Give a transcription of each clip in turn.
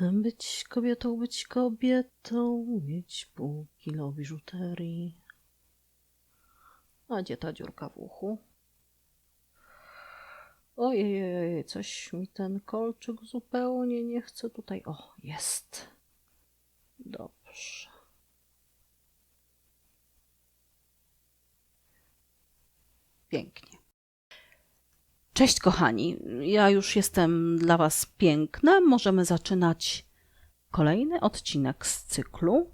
Być kobietą, być kobietą, mieć pół kilo biżuterii. A gdzie ta dziurka w uchu? Ojej, coś mi ten kolczyk zupełnie nie chce tutaj. O, jest. Dobrze. Pięknie. Cześć kochani, ja już jestem dla Was piękna. Możemy zaczynać kolejny odcinek z cyklu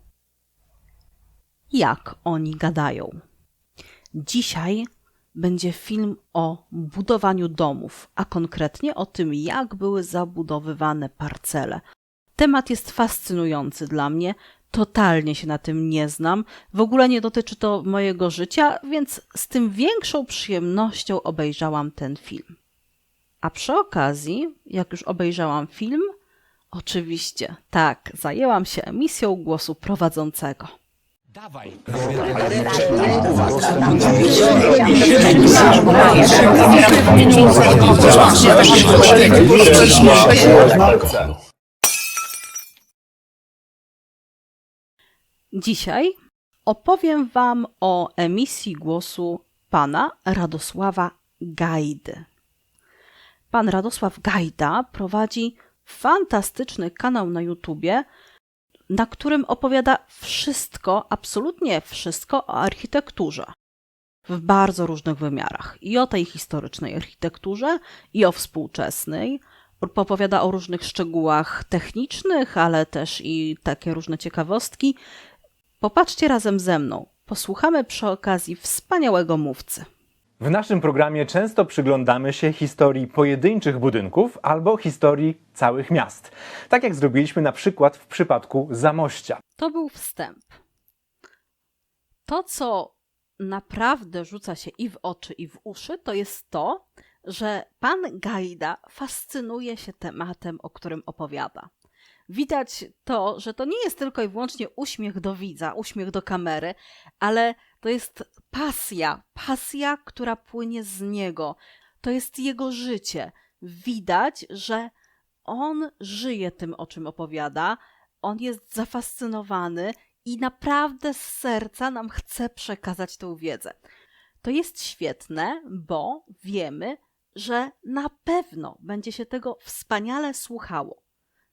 Jak oni gadają. Dzisiaj będzie film o budowaniu domów, a konkretnie o tym, jak były zabudowywane parcele. Temat jest fascynujący dla mnie. Totalnie się na tym nie znam. W ogóle nie dotyczy to mojego życia, więc z tym większą przyjemnością obejrzałam ten film. A przy okazji, jak już obejrzałam film, oczywiście, tak, zajęłam się emisją głosu prowadzącego. Dawaj. Dzisiaj opowiem Wam o emisji głosu pana Radosława Gajdy. Pan Radosław Gajda prowadzi fantastyczny kanał na YouTubie, na którym opowiada wszystko, absolutnie wszystko o architekturze. W bardzo różnych wymiarach. I o tej historycznej architekturze, i o współczesnej. Opowiada o różnych szczegółach technicznych, ale też i takie różne ciekawostki. Popatrzcie razem ze mną. Posłuchamy przy okazji wspaniałego mówcy. W naszym programie często przyglądamy się historii pojedynczych budynków albo historii całych miast. Tak jak zrobiliśmy na przykład w przypadku Zamościa. To był wstęp. To, co naprawdę rzuca się i w oczy, i w uszy, to jest to, że pan Gajda fascynuje się tematem, o którym opowiada. Widać to, że to nie jest tylko i wyłącznie uśmiech do widza, uśmiech do kamery, ale to jest pasja, pasja, która płynie z niego. To jest jego życie. Widać, że on żyje tym, o czym opowiada, on jest zafascynowany i naprawdę z serca nam chce przekazać tę wiedzę. To jest świetne, bo wiemy, że na pewno będzie się tego wspaniale słuchało.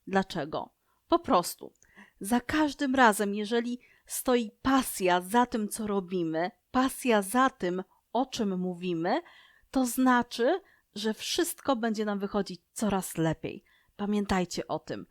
Dlaczego? Po prostu. Za każdym razem, jeżeli stoi pasja za tym, co robimy, pasja za tym, o czym mówimy, to znaczy, że wszystko będzie nam wychodzić coraz lepiej. Pamiętajcie o tym.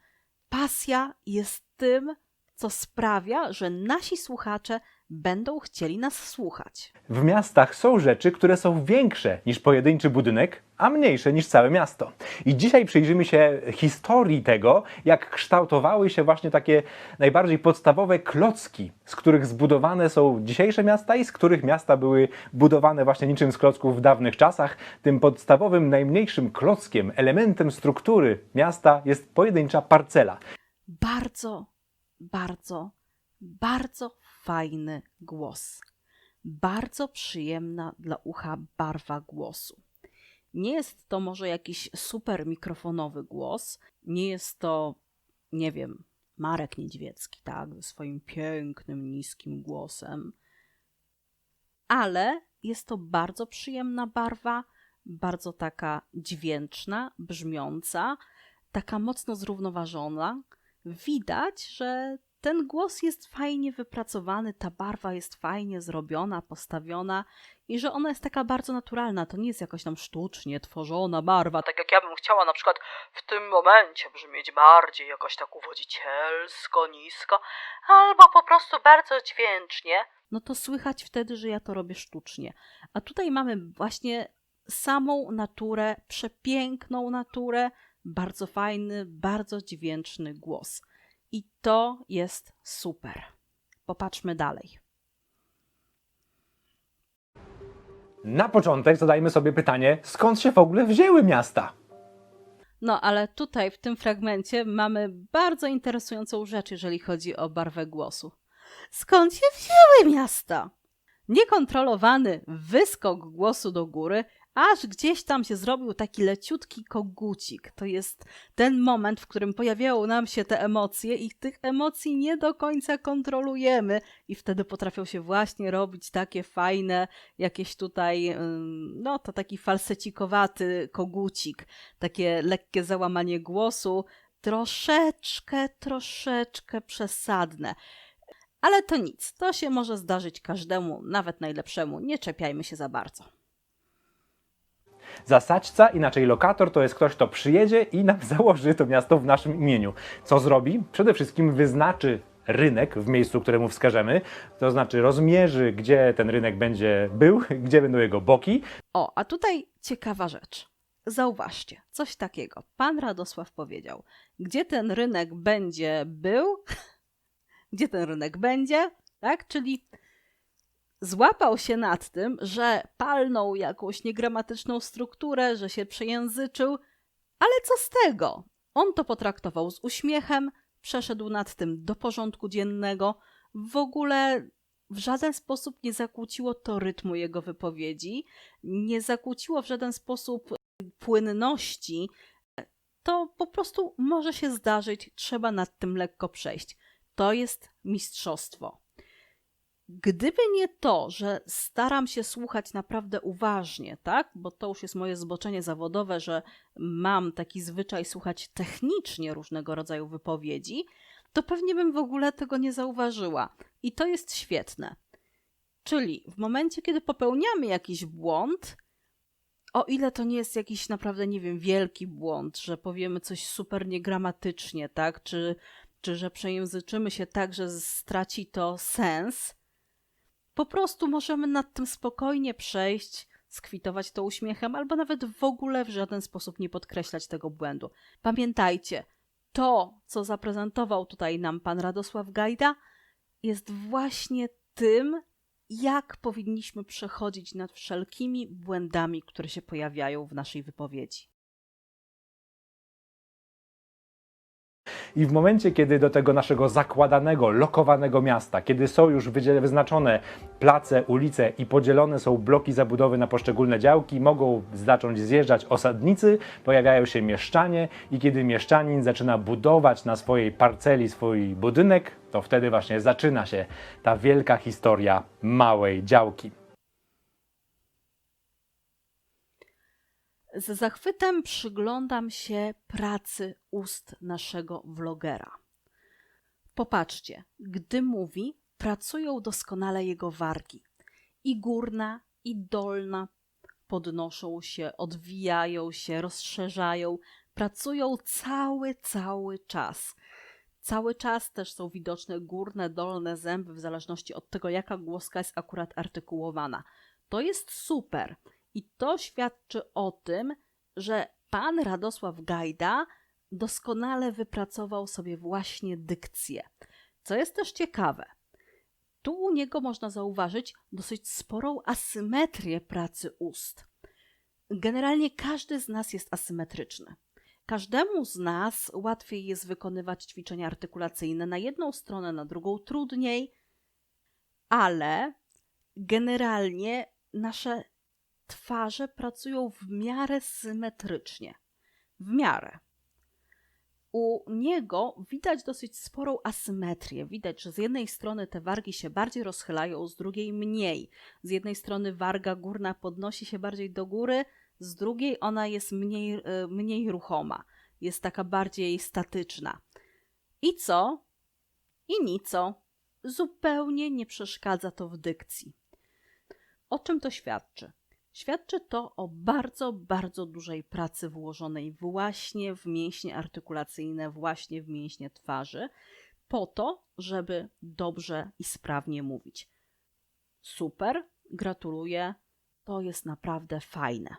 Pasja jest tym, co sprawia, że nasi słuchacze będą chcieli nas słuchać. W miastach są rzeczy, które są większe niż pojedynczy budynek, a mniejsze niż całe miasto. I dzisiaj przyjrzymy się historii tego, jak kształtowały się właśnie takie najbardziej podstawowe klocki, z których zbudowane są dzisiejsze miasta i z których miasta były budowane właśnie niczym z klocków w dawnych czasach. Tym podstawowym, najmniejszym klockiem, elementem struktury miasta jest pojedyncza parcela. Bardzo, bardzo, bardzo fajny głos. Bardzo przyjemna dla ucha barwa głosu. Nie jest to może jakiś super mikrofonowy głos, nie jest to, nie wiem, Marek Niedźwiecki, tak, ze swoim pięknym, niskim głosem, ale jest to bardzo przyjemna barwa, bardzo taka dźwięczna, brzmiąca, taka mocno zrównoważona. Widać, że ten głos jest fajnie wypracowany, ta barwa jest fajnie zrobiona, postawiona i że ona jest taka bardzo naturalna. To nie jest jakoś tam sztucznie tworzona barwa, tak jak ja bym chciała na przykład w tym momencie brzmieć bardziej jakoś tak uwodzicielsko, nisko, albo po prostu bardzo dźwięcznie. No to słychać wtedy, że ja to robię sztucznie. A tutaj mamy właśnie samą naturę, przepiękną naturę, bardzo fajny, bardzo dźwięczny głos. I to jest super. Popatrzmy dalej. Na początek zadajmy sobie pytanie, skąd się w ogóle wzięły miasta? No, ale tutaj w tym fragmencie mamy bardzo interesującą rzecz, jeżeli chodzi o barwę głosu. Skąd się wzięły miasta? Niekontrolowany wyskok głosu do góry, aż gdzieś tam się zrobił taki leciutki kogucik. To jest ten moment, w którym pojawiają nam się te emocje i tych emocji nie do końca kontrolujemy i wtedy potrafią się właśnie robić takie fajne, jakieś tutaj, no to taki falsecikowaty kogucik, takie lekkie załamanie głosu, troszeczkę, troszeczkę przesadne. Ale to nic, to się może zdarzyć każdemu, nawet najlepszemu. Nie czepiajmy się za bardzo. Zasadźca, inaczej lokator, to jest ktoś, kto przyjedzie i nam założy to miasto w naszym imieniu. Co zrobi? Przede wszystkim wyznaczy rynek w miejscu, któremu wskażemy, to znaczy rozmierzy, gdzie ten rynek będzie był, gdzie będą jego boki, O, a tutaj ciekawa rzecz. Zauważcie, coś takiego. Pan Radosław powiedział, gdzie ten rynek będzie był, gdzie ten rynek będzie, tak? Czyli złapał się nad tym, że palnął jakąś niegramatyczną strukturę, że się przejęzyczył, ale co z tego? On to potraktował z uśmiechem, przeszedł nad tym do porządku dziennego, w ogóle w żaden sposób nie zakłóciło to rytmu jego wypowiedzi, nie zakłóciło w żaden sposób płynności. To po prostu może się zdarzyć, trzeba nad tym lekko przejść. To jest mistrzostwo. Gdyby nie to, że staram się słuchać naprawdę uważnie, tak? Bo to już jest moje zboczenie zawodowe, że mam taki zwyczaj słuchać technicznie różnego rodzaju wypowiedzi, to pewnie bym w ogóle tego nie zauważyła. I to jest świetne. Czyli w momencie, kiedy popełniamy jakiś błąd, o ile to nie jest jakiś naprawdę, nie wiem, wielki błąd, że powiemy coś super niegramatycznie, tak? Czy, czy że przejęzyczymy się tak, że straci to sens, po prostu możemy nad tym spokojnie przejść, skwitować to uśmiechem, albo nawet w ogóle w żaden sposób nie podkreślać tego błędu. Pamiętajcie, to, co zaprezentował tutaj nam pan Radosław Gajda, jest właśnie tym, jak powinniśmy przechodzić nad wszelkimi błędami, które się pojawiają w naszej wypowiedzi. I w momencie, kiedy do tego naszego zakładanego, lokowanego miasta, kiedy są już wyznaczone place, ulice i podzielone są bloki zabudowy na poszczególne działki, mogą zacząć zjeżdżać osadnicy, pojawiają się mieszczanie i kiedy mieszczanin zaczyna budować na swojej parceli swój budynek, to wtedy właśnie zaczyna się ta wielka historia małej działki. Z zachwytem przyglądam się pracy ust naszego vlogera. Popatrzcie, gdy mówi, pracują doskonale jego wargi. I górna, i dolna podnoszą się, odwijają się, rozszerzają, pracują cały, cały czas. Cały czas też są widoczne górne, dolne zęby, w zależności od tego, jaka głoska jest akurat artykułowana. To jest super. I to świadczy o tym, że pan Radosław Gajda doskonale wypracował sobie właśnie dykcję. Co jest też ciekawe, tu u niego można zauważyć dosyć sporą asymetrię pracy ust. Generalnie każdy z nas jest asymetryczny. Każdemu z nas łatwiej jest wykonywać ćwiczenia artykulacyjne na jedną stronę, na drugą trudniej, ale generalnie nasze twarze pracują w miarę symetrycznie. W miarę. U niego widać dosyć sporą asymetrię. Widać, że z jednej strony te wargi się bardziej rozchylają, z drugiej mniej. Z jednej strony warga górna podnosi się bardziej do góry, z drugiej ona jest mniej, y, mniej ruchoma. Jest taka bardziej statyczna. I co? I nico. Zupełnie nie przeszkadza to w dykcji. O czym to świadczy? Świadczy to o bardzo, bardzo dużej pracy włożonej właśnie w mięśnie artykulacyjne, właśnie w mięśnie twarzy, po to, żeby dobrze i sprawnie mówić. Super, gratuluję, to jest naprawdę fajne.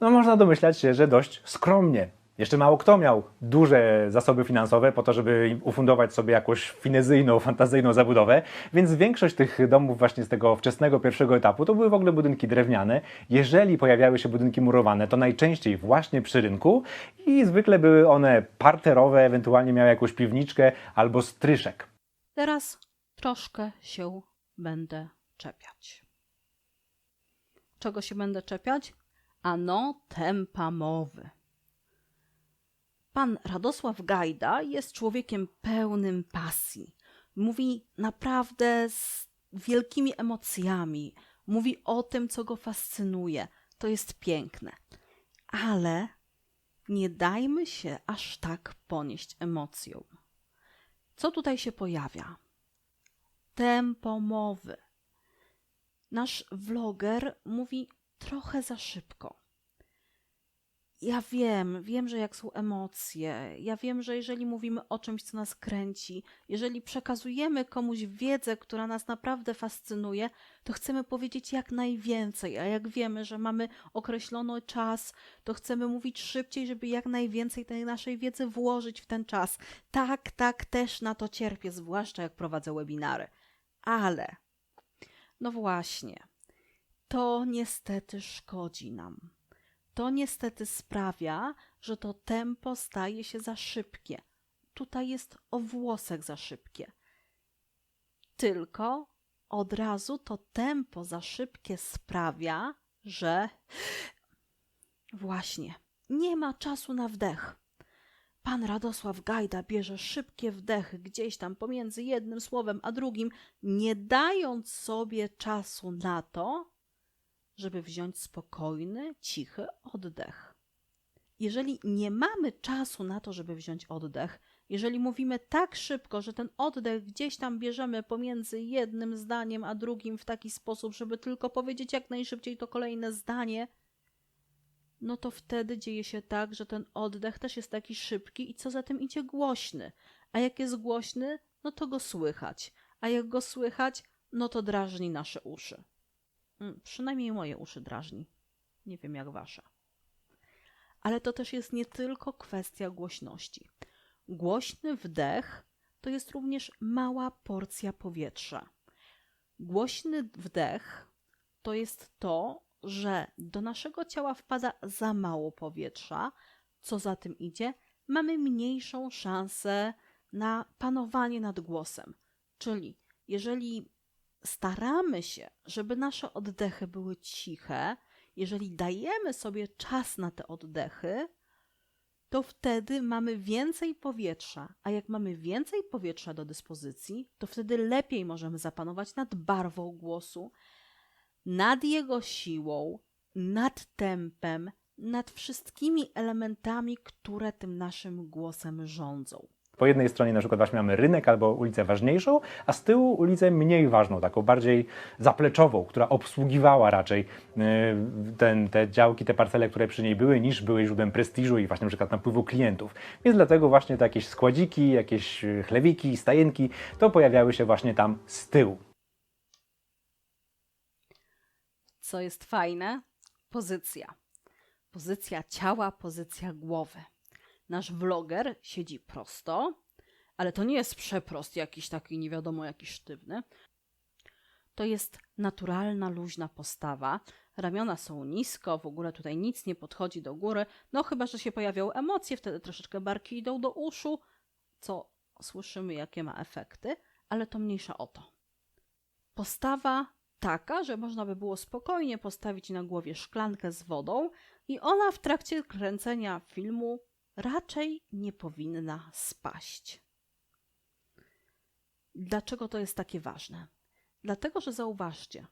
No można domyślać się, że dość skromnie. Jeszcze mało kto miał duże zasoby finansowe po to, żeby ufundować sobie jakąś finezyjną, fantazyjną zabudowę, więc większość tych domów właśnie z tego wczesnego pierwszego etapu to były w ogóle budynki drewniane. Jeżeli pojawiały się budynki murowane, to najczęściej właśnie przy rynku i zwykle były one parterowe, ewentualnie miały jakąś piwniczkę albo stryszek. Teraz troszkę się będę czepiać. czego się będę czepiać? Ano tempa mowy. Pan Radosław Gajda jest człowiekiem pełnym pasji. Mówi naprawdę z wielkimi emocjami. Mówi o tym, co go fascynuje. To jest piękne. Ale nie dajmy się aż tak ponieść emocją. Co tutaj się pojawia? Tempo mowy. Nasz vloger mówi trochę za szybko. Ja wiem, wiem, że jak są emocje, ja wiem, że jeżeli mówimy o czymś, co nas kręci, jeżeli przekazujemy komuś wiedzę, która nas naprawdę fascynuje, to chcemy powiedzieć jak najwięcej, a jak wiemy, że mamy określony czas, to chcemy mówić szybciej, żeby jak najwięcej tej naszej wiedzy włożyć w ten czas. Tak, tak, też na to cierpię, zwłaszcza jak prowadzę webinary. Ale, no właśnie, to niestety szkodzi nam to niestety sprawia, że to tempo staje się za szybkie. Tutaj jest o włosek za szybkie. Tylko od razu to tempo za szybkie sprawia, że właśnie nie ma czasu na wdech. Pan Radosław Gajda bierze szybkie wdechy gdzieś tam pomiędzy jednym słowem a drugim, nie dając sobie czasu na to, żeby wziąć spokojny, cichy oddech. Jeżeli nie mamy czasu na to, żeby wziąć oddech, jeżeli mówimy tak szybko, że ten oddech gdzieś tam bierzemy pomiędzy jednym zdaniem a drugim w taki sposób, żeby tylko powiedzieć jak najszybciej to kolejne zdanie, no to wtedy dzieje się tak, że ten oddech też jest taki szybki i co za tym idzie głośny. A jak jest głośny, no to go słychać. A jak go słychać, no to drażni nasze uszy. Mm, Przynajmniej moje uszy drażni. Nie wiem jak wasze. Ale to też jest nie tylko kwestia głośności. Głośny wdech to jest również mała porcja powietrza. Głośny wdech to jest to, że do naszego ciała wpada za mało powietrza, co za tym idzie, mamy mniejszą szansę na panowanie nad głosem. Czyli jeżeli staramy się, żeby nasze oddechy były ciche, jeżeli dajemy sobie czas na te oddechy, to wtedy mamy więcej powietrza. A jak mamy więcej powietrza do dyspozycji, to wtedy lepiej możemy zapanować nad barwą głosu, nad jego siłą, nad tempem, nad wszystkimi elementami, które tym naszym głosem rządzą. Po jednej stronie na przykład właśnie mamy rynek albo ulicę ważniejszą, a z tyłu ulicę mniej ważną, taką bardziej zapleczową, która obsługiwała raczej y, ten, te działki, te parcele, które przy niej były, niż były źródłem prestiżu i właśnie na przykład napływu klientów. Więc dlatego właśnie te jakieś składziki, jakieś y, chlewiki, stajenki, to pojawiały się właśnie tam z tyłu. Co jest fajne? Pozycja. Pozycja ciała, pozycja głowy. Nasz vloger siedzi prosto, ale to nie jest przeprost jakiś taki nie wiadomo jaki sztywny. To jest naturalna, luźna postawa. Ramiona są nisko, w ogóle tutaj nic nie podchodzi do góry. No chyba, że się pojawią emocje, wtedy troszeczkę barki idą do uszu, co słyszymy jakie ma efekty, ale to mniejsza o to. Postawa taka, że można by było spokojnie postawić na głowie szklankę z wodą i ona w trakcie kręcenia filmu raczej nie powinna spaść. Dlaczego to jest takie ważne? Dlatego, że zauważcie,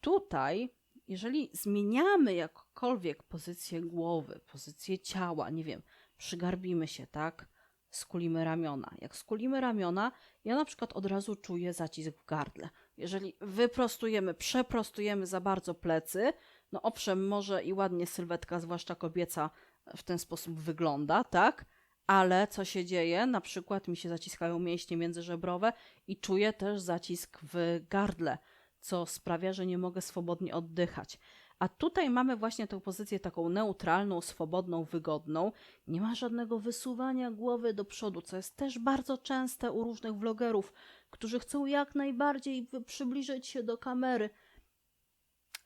tutaj, jeżeli zmieniamy jakkolwiek pozycję głowy, pozycję ciała, nie wiem, przygarbimy się, tak? Skulimy ramiona. Jak skulimy ramiona, ja na przykład od razu czuję zacisk w gardle. Jeżeli wyprostujemy, przeprostujemy za bardzo plecy, no owszem, może i ładnie sylwetka, zwłaszcza kobieca, w ten sposób wygląda, tak? Ale co się dzieje? Na przykład mi się zaciskają mięśnie międzyżebrowe i czuję też zacisk w gardle, co sprawia, że nie mogę swobodnie oddychać. A tutaj mamy właśnie tę pozycję taką neutralną, swobodną, wygodną. Nie ma żadnego wysuwania głowy do przodu, co jest też bardzo częste u różnych vlogerów, którzy chcą jak najbardziej przybliżyć się do kamery.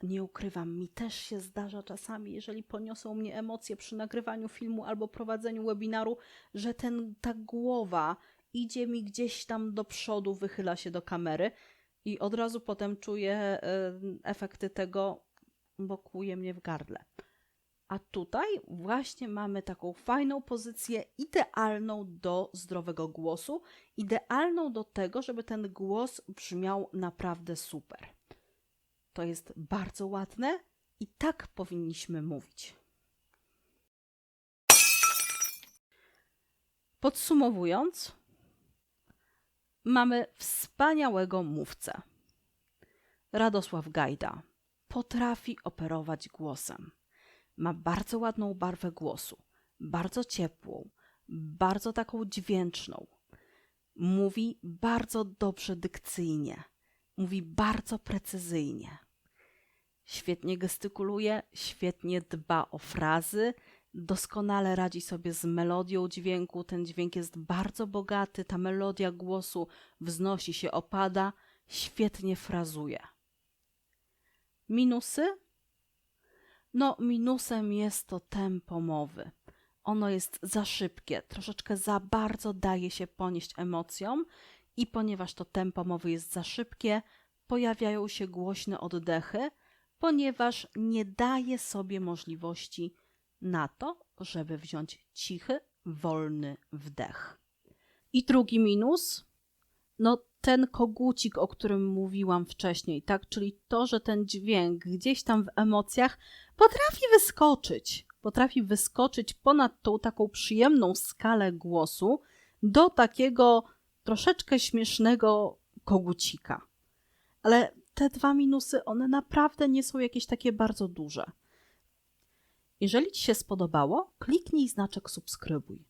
Nie ukrywam, mi też się zdarza czasami, jeżeli poniosą mnie emocje przy nagrywaniu filmu albo prowadzeniu webinaru, że ten, ta głowa idzie mi gdzieś tam do przodu, wychyla się do kamery i od razu potem czuję e, efekty tego bo kłuje mnie w gardle. A tutaj właśnie mamy taką fajną pozycję, idealną do zdrowego głosu, idealną do tego, żeby ten głos brzmiał naprawdę super. To jest bardzo ładne i tak powinniśmy mówić. Podsumowując, mamy wspaniałego mówcę. Radosław Gajda potrafi operować głosem. Ma bardzo ładną barwę głosu, bardzo ciepłą, bardzo taką dźwięczną. Mówi bardzo dobrze dykcyjnie, mówi bardzo precyzyjnie. Świetnie gestykuluje, świetnie dba o frazy, doskonale radzi sobie z melodią dźwięku. Ten dźwięk jest bardzo bogaty, ta melodia głosu wznosi się, opada, świetnie frazuje. Minusy? No, minusem jest to tempo mowy. Ono jest za szybkie, troszeczkę za bardzo daje się ponieść emocjom, i ponieważ to tempo mowy jest za szybkie, pojawiają się głośne oddechy, ponieważ nie daje sobie możliwości na to, żeby wziąć cichy, wolny wdech. I drugi minus, no ten kogucik, o którym mówiłam wcześniej, tak, czyli to, że ten dźwięk gdzieś tam w emocjach potrafi wyskoczyć, potrafi wyskoczyć ponad tą taką przyjemną skalę głosu do takiego troszeczkę śmiesznego kogucika. Ale te dwa minusy, one naprawdę nie są jakieś takie bardzo duże. Jeżeli Ci się spodobało, kliknij znaczek subskrybuj.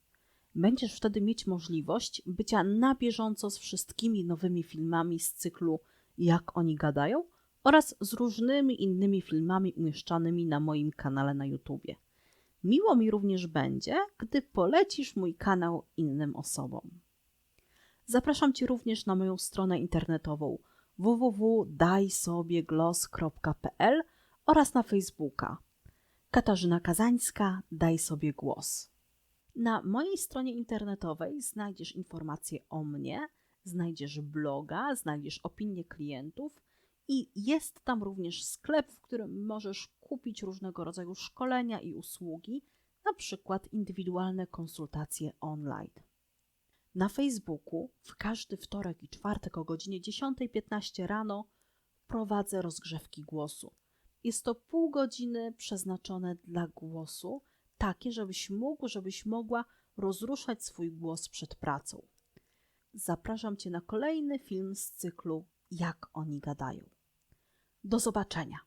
Będziesz wtedy mieć możliwość bycia na bieżąco z wszystkimi nowymi filmami z cyklu Jak oni gadają oraz z różnymi innymi filmami umieszczanymi na moim kanale na YouTubie. Miło mi również będzie, gdy polecisz mój kanał innym osobom. Zapraszam Cię również na moją stronę internetową www.dajsobieglos.pl oraz na Facebooka. Katarzyna Kazańska, daj sobie głos. Na mojej stronie internetowej znajdziesz informacje o mnie, znajdziesz bloga, znajdziesz opinie klientów i jest tam również sklep, w którym możesz kupić różnego rodzaju szkolenia i usługi, na przykład indywidualne konsultacje online. Na Facebooku w każdy wtorek i czwartek o godzinie 10.15 rano prowadzę rozgrzewki głosu. Jest to pół godziny przeznaczone dla głosu, takie, żebyś mógł, żebyś mogła rozruszać swój głos przed pracą. Zapraszam Cię na kolejny film z cyklu Jak oni gadają. Do zobaczenia.